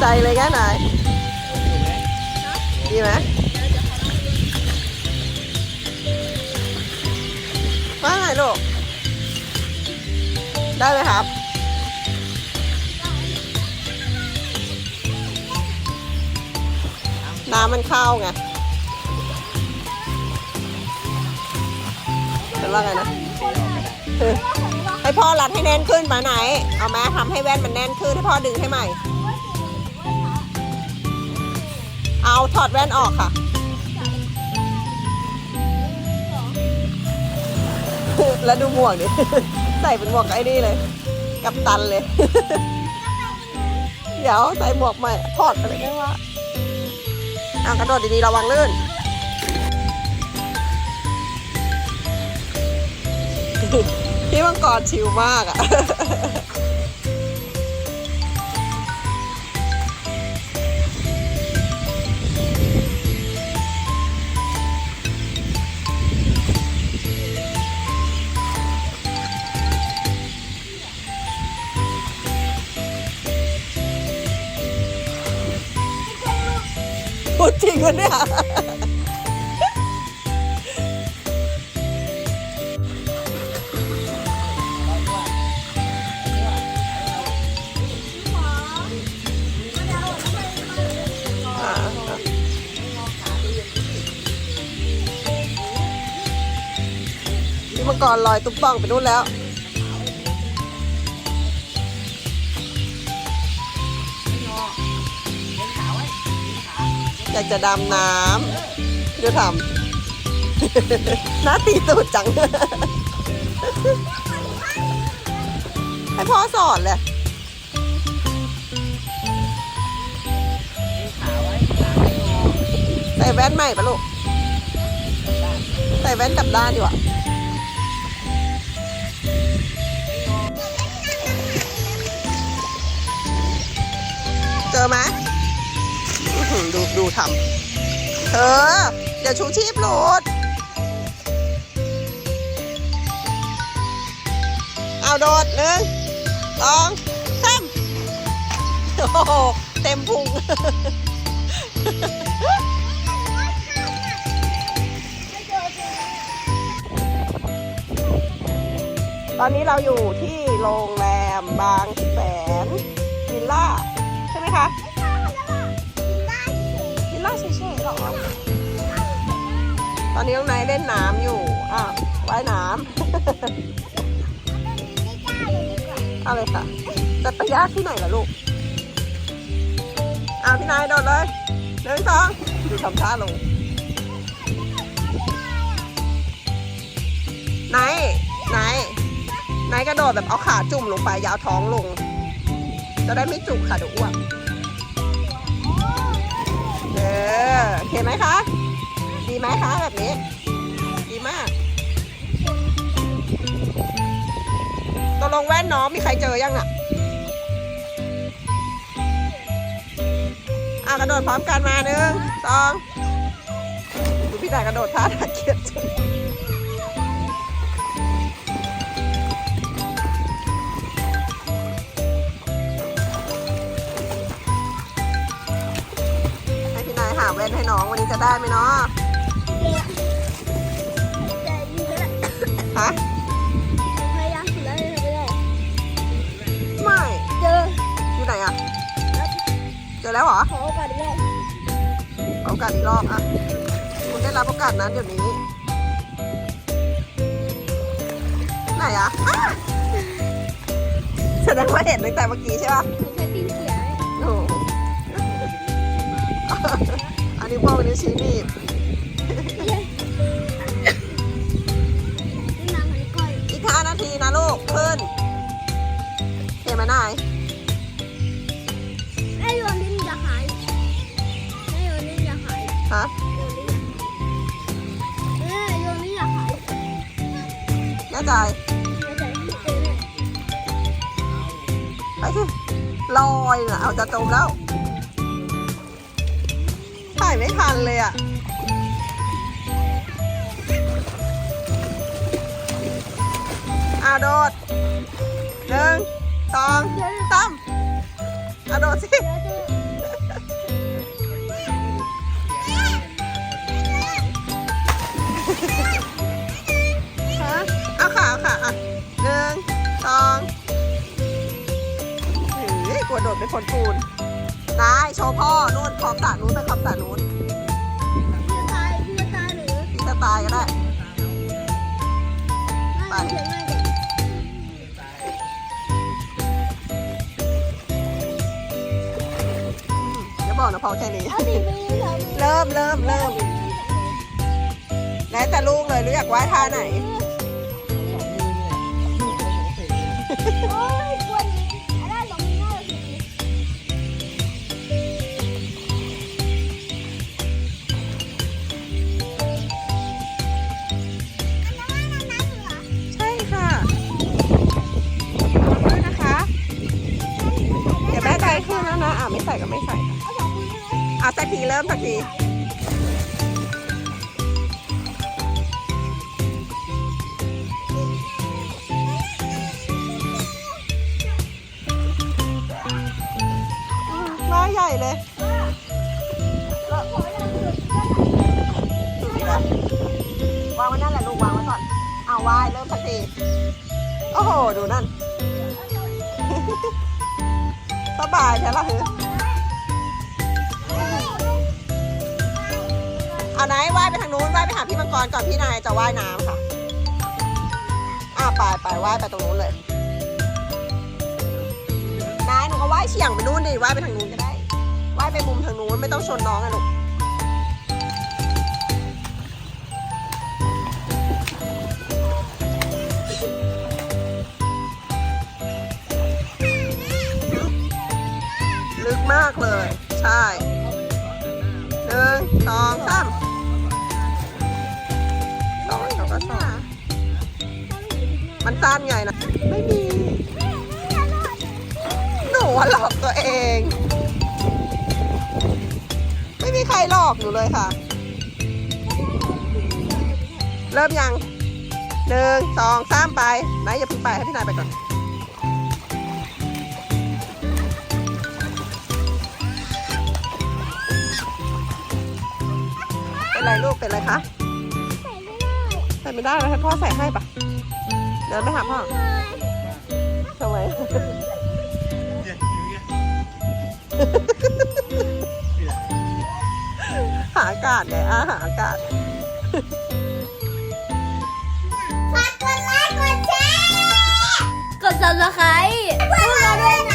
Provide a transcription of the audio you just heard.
ใจเลยแค่ไหนดีไหมว่าไงลูก ได้ไหมครับ น้ำมันเข้าไงเป็นว่าไงนะให้พ่อรัดให้แน่นขึ้นไปไหน เอาแม่ทำให้แว่นมันแน่นขึ้นให้พ่อดึงให้ใหม่ เอาถอดแว่นออกค่ะ แล้วดูหมวกดิใส่เป็นหมวกไอ้นี่เลย กับตันเลย เดี๋ยวใส่หมวกใหม่ ถอดไปเลยไม่ว่าเอากระโดดดีๆระวังลื่นพี่มังกรชิลมากอะ นเนี่ยมังกรลอยตุ๊บป่องไปนู่นแล้ว อยากจะดำน้ำดูทำ หน้าตีตูดจัง ให้พ่อสอนเลยใส่แว่นใหม่ปะลูก ใส่แว่นกลับด้านดีกว่าเจอไหม ดูดูทำเธอเดี๋ยวชูชีพหลุดเอาโดดหนึ่งสองสามโอ้โหเต็มพุงตอนนี้เราอยู่ที่โรงแรมบางแสนวิลล่า ใช่ไหมคะ เฉยๆหรอตอนนี้น้องนายเล่นน้ำอยู่ อะว่ายน้ำเอาเลยค่ะจะไปยากที่ไหนล่ะลูกเอาพี่นายโดดเลยหนึ่งสองดูทำท่าลงไหนไหนไหนกระโดดแบบเอาขาจุ่มลงไปยาวท้องลง จะได้ไม่จุกค่ะเดี๋ยวอ้วก ออโอเคไหมคะ ดีไหมคะแบบนี้ ดีมากตกลงแว่นน้องมีใครเจอยังอะอะกระโดดพร้อมกันมาหนึ่งสองดูพี่นายกระโดดท่าทางเกียดจัง ว่นให้น้องวันนี้จะได้ไหมเนาะฮะไม่อยู่ไหนอะเจอแล้วเหรอขอโอกาสอีกรอบเอาโอกาสอีกรอบอะคุณได้รับโอกาสนั้นเดี๋ยวนี้ ไหนอะอ้าแสดงว่าเห็นตั้งแต่เมื่อกี้ใช่ปะผมใช้ตีนเขียนโอ้ โหอันนี้พวกนี้ชี้หนีบอีกห้านาทีนะลูกขึ้นเห็นไหมนายไอ้โยนลิ้นจะหายไอ้โยนลิ้นจะหายฮะเออโยนลิ้นจะหายแน่ใจไปสิลอยนะเอาจะจมแล้วายไม่ทันเลยอะอาโดดหนึ่งสองสามอาโดดสิเอาขาค่ะอะหนึ่งสองเฮ้ยกลัวโดดไปผลปูน นายโชว์พ่อนู่นขอบสระนู้นไปขอบสระนู้นพี่จะตายพี่จะตายหรือพี่จะตายก็ได้ไม่เขียนมาเด็กจะบอกนะพอแค่นี้ เอาดิไปยืนแถวนี้เริ่มเริ่มเริ่มแล้วแต่ลูกเลยรู้อยากว่ายท่าไหน เริ่มสักทีอืมว่ายใหญ่เลยดูดินะวางไว้นั่นแหละลูกวางไว้ก่อนเอาว่ายเริ่มสักทีโอ้โห ดูนั่น สบายใช่ละคือ เอาไหนว่ายไปทางนู้นว่ายไปหาพี่มังกรก่อนพี่นายจะว่ายน้ำค่ะอ่าไปไปว่ายไปตรงนู้นเลยนายหนูก็ว่ายเฉียงไปนู่นดิว่ายไปทางนู้นก็ได้ว่ายไปมุมทางนู้นไม่ต้องชนน้องอะลูกลึกมากเลย ใช่หนึ่งสองสาม มันสั้นไงนะ ไม่มี หนูว่าหลอกตัวเอง ไม่มีใครหลอกหนูเลยค่ะ เริ่มยังหนึ่งสองสามไปไหนอย่าเพิ่งไปให้พี่นายไปก่อนเป็นไรลูกเป็นไรคะใส่ไม่ได้ใส่ไม่ได้แล้วให้พ่อใส่ให้ปะ เดินไปหาพ่อทำไมหาอากาศไงอะหาอากาศฝากกดไลค์กดแชร์กด subscribe เพื่อ